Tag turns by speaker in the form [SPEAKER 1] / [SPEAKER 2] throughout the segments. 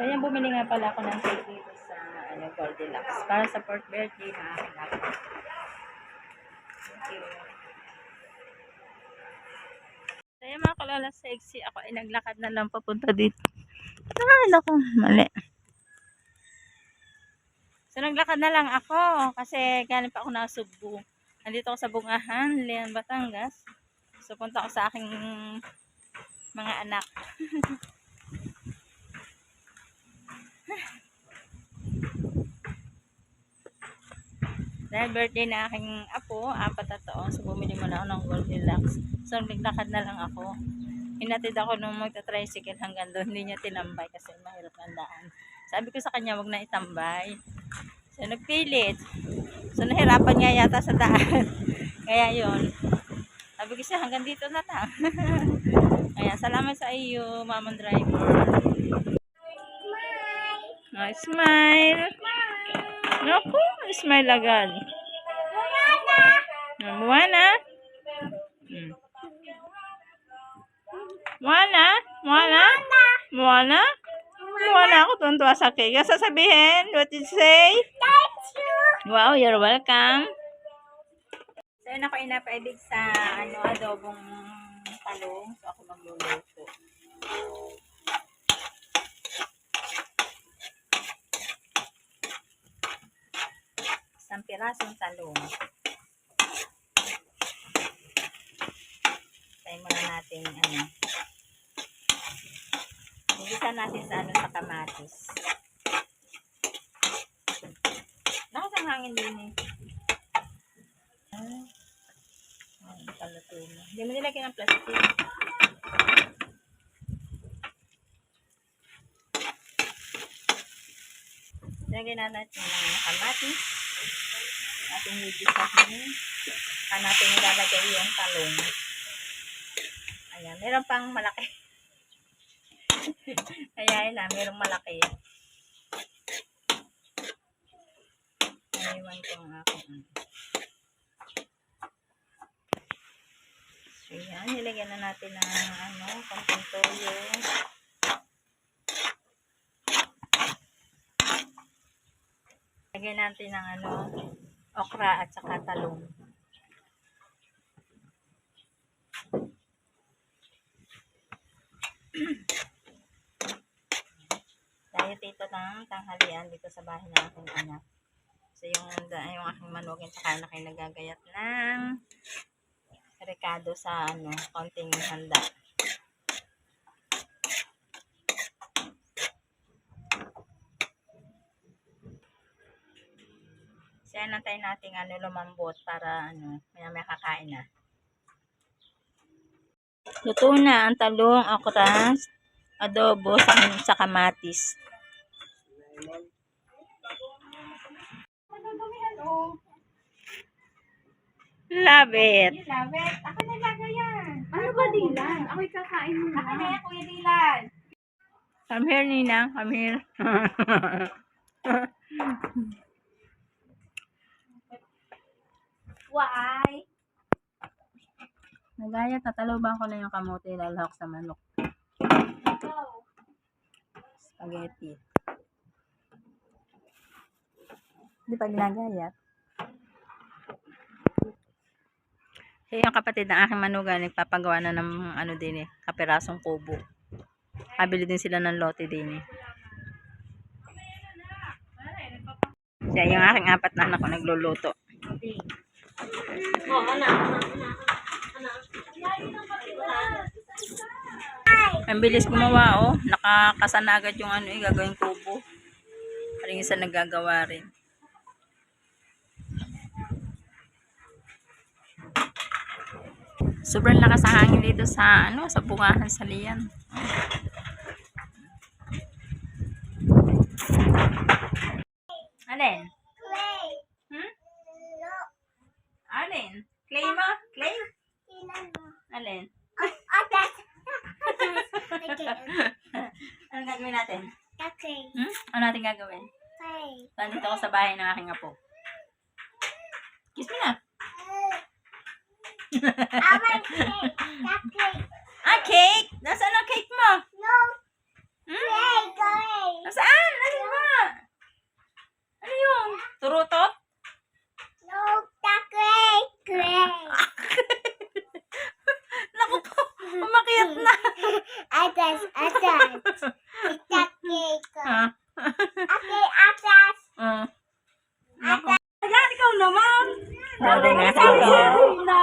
[SPEAKER 1] Yan, bumili nga pala ako ng cake dito sa ano, Goldilocks. Para sa fourth birthday na aking apo. Thank you. Yan mga kalala sexy. Ako ay naglakad na lang papunta dito. Ah, naku, mali. So, naglakad na lang ako kasi galing pa ako na Subo. Nandito ako sa Bungahan, Leon, Batangas. So, punta ako sa aking mga anak. Dahil birthday na aking apo, apat na taon, so bumili muna ako ng Goldilocks. So, naglakad na lang ako. Hinatid ako nung magta-tricycle hanggang doon. Hindi niya tinambay kasi mahirap ang daan. Sabi ko sa kanya, wag na itambay. So, nagpilit. So, nahirapan nga yata sa daan. Kaya yon Sabi ko siya, hanggang dito na lang. Kaya, salamat sa iyo, mamang driver. Oh, smile. Naku, smile agad. Moana. Hmm. Moana? Moana? Moana? Moana ako tuntua sa cake. Sasabihin? What did you say? Wow, you're welcome. So, yun ako inapaibig sa ano, adobong talong. So, ako magluluto. Isang pirasong talong. Tayo muna natin, ano, Igisa natin sa ano, sa kamatis. Lakas ang hangin din eh. Ah, Ay, paluto na. Hindi mo nilagyan ng plastic. Lagyan na natin ng kamatis. Ating higisahin. Saka natin ilalagay yung talong. Ayan, meron pang malaki. Kaya na, merong malaki. Naiwan ko ang aking. So, yan. Nilagyan na natin ng ano, konting toyo. Lagyan natin ng ano, okra at saka talong. Tayo dito ng tanghalian dito sa bahay ng aking anak. So, yung, yung aking manugin tsaka anak ay nagagayat ng rekado sa ano, konting handa. Siya nantay nating ano, lumambot para ano, may kakain na. Luto na ang talong, okras, adobo sa, sa kamatis. Love it.
[SPEAKER 2] Love it. Ako na lagayan. Ano ba, Dilan? Ako'y kakain mo na. Ako na yan, Kuya Dilan.
[SPEAKER 1] Come here, Nina. Come here.
[SPEAKER 2] Why?
[SPEAKER 1] Nagaya, tataloban ko na yung kamote lalahok sa manok. Spaghetti. Hindi pa ginagayat. So, yung kapatid ng aking manuga, nagpapagawa na ng ano din eh, kapirasong kubo. Kabili din sila ng lote din eh. Siya yung aking apat na anak ko nagluluto.
[SPEAKER 2] Oh, anak, anak, anak.
[SPEAKER 1] Ang bilis gumawa oh. Nakakasana agad yung ano eh, gagawing kubo. Parang isa naggagawa rin. Sobrang lakas ang hangin dito sa ano, sa bungahan sa liyan. Alin?
[SPEAKER 2] Clay.
[SPEAKER 1] Hmm?
[SPEAKER 2] No.
[SPEAKER 1] Alin? Clay mo? Clay?
[SPEAKER 2] Tinan mo.
[SPEAKER 1] Alin?
[SPEAKER 2] Oh, that's... Okay.
[SPEAKER 1] Anong gagawin natin?
[SPEAKER 2] Okay.
[SPEAKER 1] Hmm? Ano natin gagawin?
[SPEAKER 2] Okay.
[SPEAKER 1] Nandito ako sa bahay ng aking apo. Kiss me na.
[SPEAKER 2] I want cake. That cake.
[SPEAKER 1] Ah, cake! Nasaan ang cake mo?
[SPEAKER 2] No.
[SPEAKER 1] Hmm?
[SPEAKER 2] Cake, cake.
[SPEAKER 1] Nasaan cute na.
[SPEAKER 3] Atas, atas. Itak cake.
[SPEAKER 1] Ah.
[SPEAKER 3] Okay, atas.
[SPEAKER 1] Ah.
[SPEAKER 2] Ayan, ikaw naman.
[SPEAKER 1] Sabi nga sa'yo.
[SPEAKER 2] Na.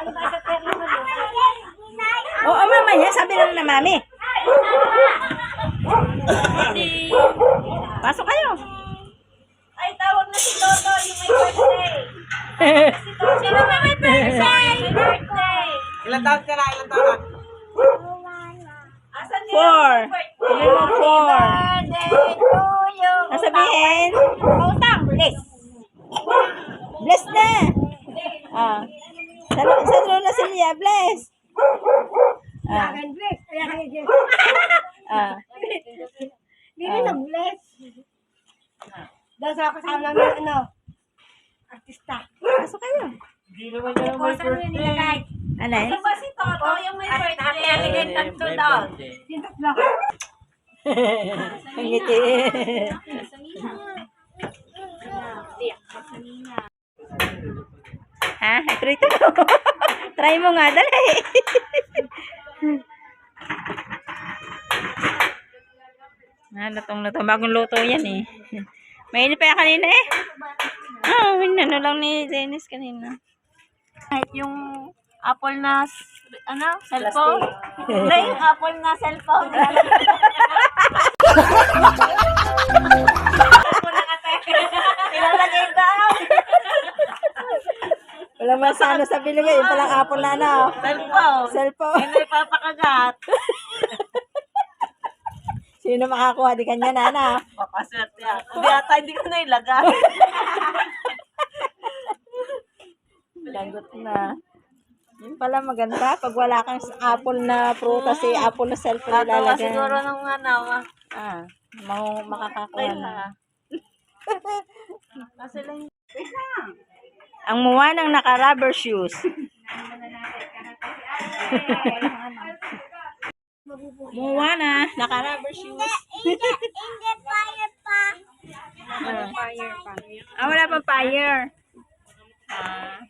[SPEAKER 2] Ano ba sa terno na
[SPEAKER 1] Oo, oh, mamaya. Sabi lang na mami. Pasok kayo.
[SPEAKER 2] Ay, tawag na si Toto, yung may birthday. Sino ba may birthday? May birthday.
[SPEAKER 4] Ilan taon ka na? Ilan taon ka?
[SPEAKER 2] Asan niya?
[SPEAKER 1] Four. Sabi mo four.
[SPEAKER 2] Birthday to you.
[SPEAKER 1] Nasabihin.
[SPEAKER 2] Utang, bless.
[SPEAKER 1] Bless na. Ah. Sa, sa Lola Celia, bless. Ah.
[SPEAKER 2] bless.
[SPEAKER 1] Ah.
[SPEAKER 2] Hindi na bless. Dahil sa kasama namin, ano, artista.
[SPEAKER 1] Pasok kayo.
[SPEAKER 4] Hindi naman niya may birthday.
[SPEAKER 1] Ano eh?
[SPEAKER 2] ba si Toto yung may birthday? Ate, tatlo daw. Sintot lang.
[SPEAKER 1] Ang ngiti. ha? Try to. Try mo nga, dali. ah, lutong luto. Bagong luto yan eh. Mainit pa yan kanina eh. Ah, ano lang ni Dennis kanina.
[SPEAKER 2] Kahit yung apple na, ano, cellphone. Hindi, yung apple na cellphone. Ilalagay daw.
[SPEAKER 1] Walang masano sa Pilipino. Yung palang apple na ano.
[SPEAKER 2] Cellphone.
[SPEAKER 1] Cellphone.
[SPEAKER 2] Hindi papakagat.
[SPEAKER 1] Sino makakuha? Di kanya na na.
[SPEAKER 2] Papaswerte yan. Hindi ata, hindi ko na ilagay.
[SPEAKER 1] Lagot na. Yun pala maganda. Pag wala kang apple na prutas, eh, apple na cellphone
[SPEAKER 2] Tatawa
[SPEAKER 1] ilalagay.
[SPEAKER 2] siguro nung ano. ah.
[SPEAKER 1] Ah, mau makakakuha na.
[SPEAKER 2] Kasi lang
[SPEAKER 1] Ang muwa ng naka-rubber shoes. Muwa na, naka-rubber shoes.
[SPEAKER 3] Hindi, hindi fire pa.
[SPEAKER 1] Ah, ah wala pa fire. Ah,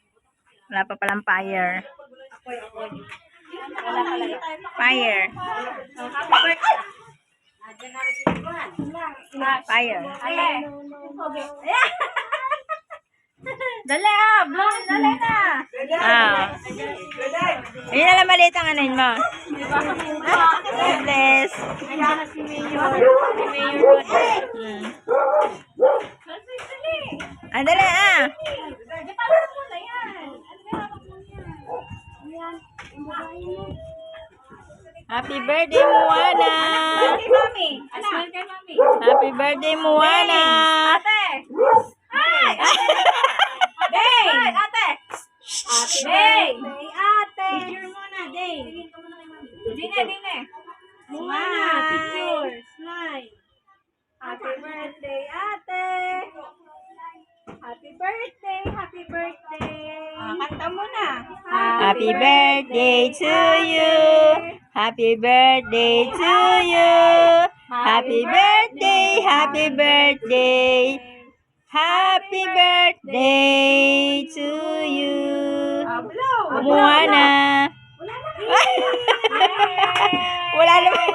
[SPEAKER 1] wala pa palang fire. Fire. Fire.
[SPEAKER 2] Dali ah, blow, dali na.
[SPEAKER 1] Ah. Ayun na lang maliit ang anin mo. God bless.
[SPEAKER 2] Kailangan si Mayor. Si Mayor Rod.
[SPEAKER 1] Hmm. Ah, dali ah. Happy birthday, Moana.
[SPEAKER 2] Kay mami. Smile kay mami.
[SPEAKER 1] Happy birthday, Moana.
[SPEAKER 2] Ate! Hi! Day! Ate! Ate! Day! Day, ate! Picture muna, Day. Dine, dine. Muna, picture. Smile. Happy birthday, ate! Happy birthday, happy birthday. Ah, kanta muna.
[SPEAKER 1] Happy birthday to you. Happy birthday to you. Happy birthday, happy birthday. Happy birthday to you.
[SPEAKER 2] Ah, blow.
[SPEAKER 1] Moana. Wala naman.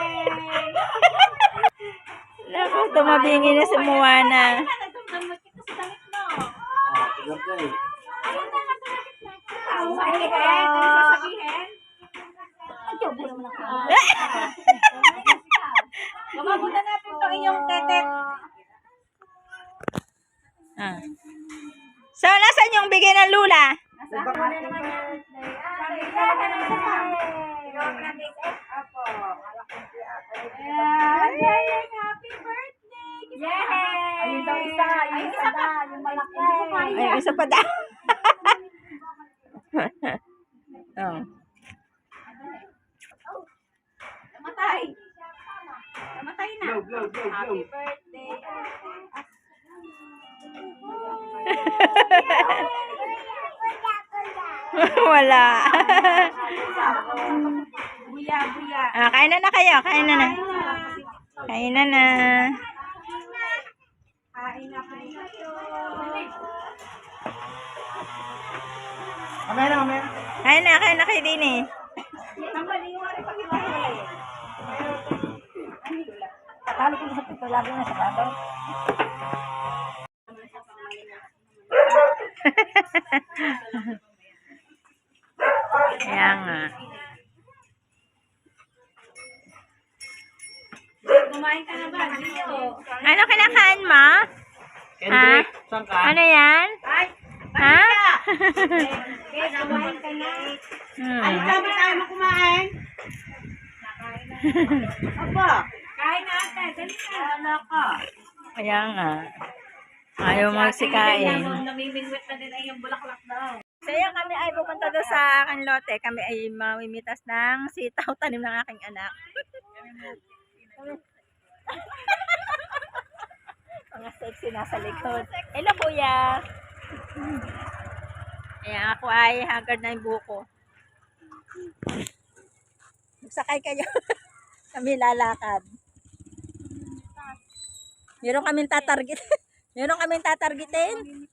[SPEAKER 1] Naku, tumabingi na si Moana.
[SPEAKER 2] Nagdamdamot
[SPEAKER 1] Ay, isa pa daw. oh.
[SPEAKER 2] Namatay. Namatay na.
[SPEAKER 4] Blow, blow, blow, blow.
[SPEAKER 2] Happy birthday.
[SPEAKER 1] Wala.
[SPEAKER 2] Buya, buya.
[SPEAKER 1] ah, kain na na kayo. Kain na na. Kain na na.
[SPEAKER 2] Kain na kayo.
[SPEAKER 4] Mamaya na, mamaya.
[SPEAKER 1] Kain na, kain na kayo din eh.
[SPEAKER 2] Kamali mo rin pag-iwalay. Talo
[SPEAKER 1] ko sa pitulago na sa babaw. Kaya nga.
[SPEAKER 2] Kumain ka na ba?
[SPEAKER 1] Ano kinakain mo?
[SPEAKER 4] Kendrick, saan ka?
[SPEAKER 1] Ano yan?
[SPEAKER 2] Ay,
[SPEAKER 1] Ha?
[SPEAKER 2] guys, kumain ka na.
[SPEAKER 1] Hmm.
[SPEAKER 2] Sabi tayo mo kumain. Aba, kain na ate. Dali na. Wala ka.
[SPEAKER 1] Kaya nga. Ayaw magsikain.
[SPEAKER 2] Namimingwit na din ay yung bulaklak daw.
[SPEAKER 1] Kaya kami ay pupunta doon sa aking lote. Kami ay mamimitas ng sitaw tanim ng aking anak. Mga sexy nasa likod. Hello kuya. Ayan ako ay haggard na yung buko. Magsakay kayo. kami lalakad. Meron kaming tatarget. Meron kaming tatargetin.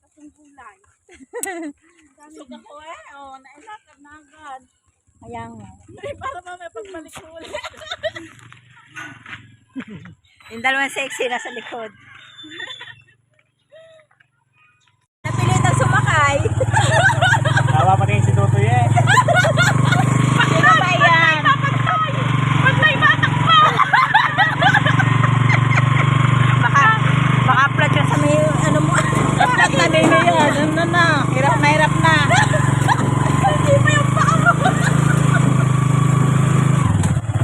[SPEAKER 2] Sug ako eh. Oh, nailakad na agad.
[SPEAKER 1] Kaya nga.
[SPEAKER 2] Para mamaya pagbalik ulit.
[SPEAKER 1] Yung dalawang sexy nasa likod. Napilitan sumakay.
[SPEAKER 4] Tawa pa rin si Tutoy eh.
[SPEAKER 1] Sino ba yan? Baka, baka upload yun sa may, ano mo. Upload na yan. Ano na, hirap na hirap na. Hindi mo yung paa mo.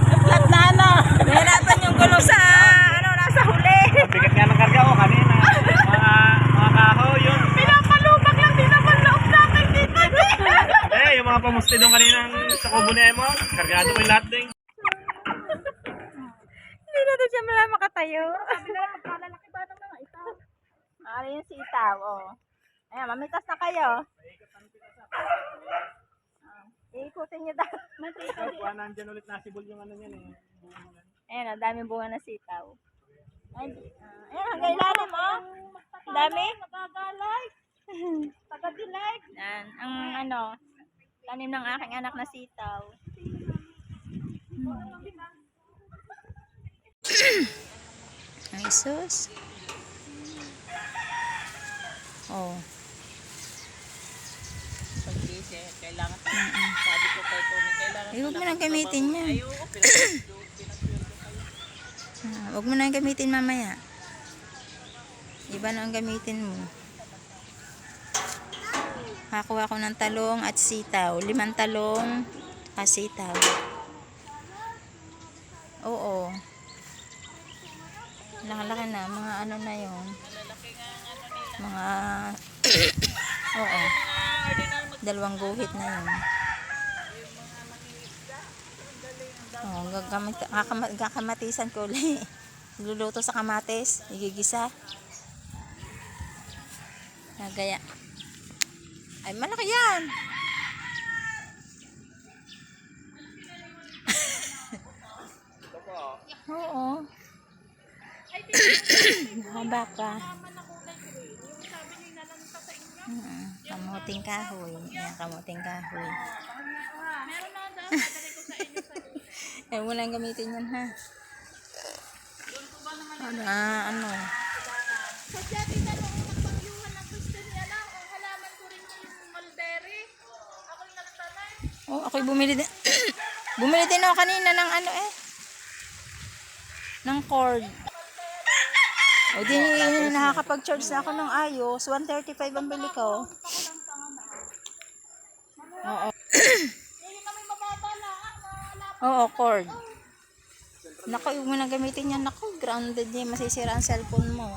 [SPEAKER 1] Upload na ano. Nahirapan yung gulo sa, ano, nasa huli.
[SPEAKER 4] Bigat nga ng karga ko kanina. Mga, mga kahoy yun.
[SPEAKER 1] Pinapalubag lang, di naman loob natin dito.
[SPEAKER 4] Eh, yung mga pamusti doon kaninang Emo. Kargado ko yung lahat din.
[SPEAKER 1] Hindi na doon siya mala makatayo. Sabi na lang, magkalalaki ba ng mga itaw? Ano yung sitaw, oh. Ayan, mamitas na kayo. Ah, Iikutin niyo daw.
[SPEAKER 4] Kuha nandyan ulit nasibol yung ano yan eh.
[SPEAKER 1] Ayan, ang daming bunga ng sitaw. Ay, ah, ayan, hanggang ilalim, oh. Ang dami.
[SPEAKER 2] Magagalay. Taga-delay.
[SPEAKER 1] Yan, ang ano, tanim ng aking anak na sitaw. Ay, sus. Oh.
[SPEAKER 2] Kailangan. Sabi ko kay Tony, kailangan.
[SPEAKER 1] Ay, huwag mo nang gamitin yan. Ah, huwag mo nang gamitin mamaya. Iba na ang gamitin mo. Hakuha ko ng talong at sitaw. Limang talong at sitaw. Oo. Laki-laki na. Mga ano na yon Mga... Oo. Dalawang guhit na yun. Oh, gagamit, kakama, kakamatisan ko ulit. Luluto sa kamatis, igigisa. Nagaya. Ay, malaki yan. Oo. Mahaba pa. Mm, kamuting kahoy. Yan, kamuting kahoy. Eh, mo lang gamitin yan, ha? Ano, ah, ano? Ako'y bumili din. bumili din ako kanina ng ano eh. Ng cord. O di nakakapag-charge na ako ng ayos. 135 ang bili ko. Oo. Oo, cord. Naku, huwag mo na gamitin yan. Naku, grounded yan. Masisira ang cellphone mo.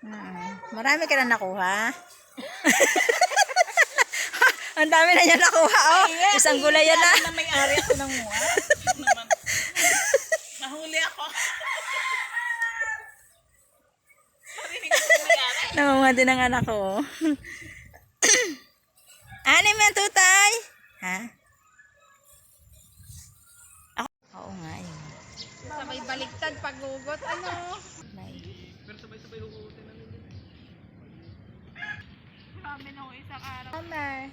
[SPEAKER 1] Mm. Marami ka na nakuha. ang dami na niya nakuha, oh. Isang gulay yan na.
[SPEAKER 2] Na may-ari ako ng mua. Nahuli ako.
[SPEAKER 1] Namunga din ang anak ko. Anim yan, tutay. Ha? Ako? Oo nga, yun.
[SPEAKER 2] Sabay baliktad pag-ugot. Ano? Araw.
[SPEAKER 1] Summer.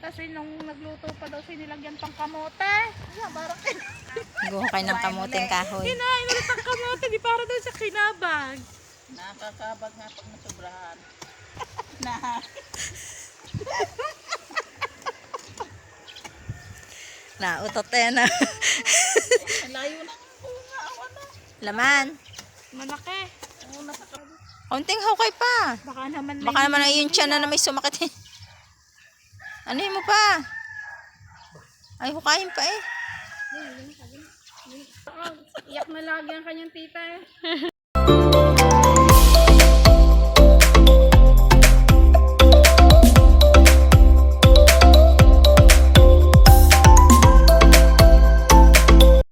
[SPEAKER 5] Kasi nung nagluto pa daw siya nilagyan pang kamote. Wala, parang
[SPEAKER 1] Guhukay ng kamuting kahoy.
[SPEAKER 5] kinain ulit ang kamote. Di para daw siya kinabag.
[SPEAKER 6] Nakakabag nga pag nasobrahan.
[SPEAKER 1] Na, utot eh na.
[SPEAKER 6] Ang layo na nga po nga. Awan na.
[SPEAKER 1] Laman.
[SPEAKER 5] Malaki.
[SPEAKER 6] Oo, nasa
[SPEAKER 1] Konting hukay pa.
[SPEAKER 5] Baka naman may...
[SPEAKER 1] Baka naman ang iyong tiyan na na may sumakit. Ano mo pa? Ay, hukayin pa eh.
[SPEAKER 5] Iyak na lagi ang kanyang tita eh.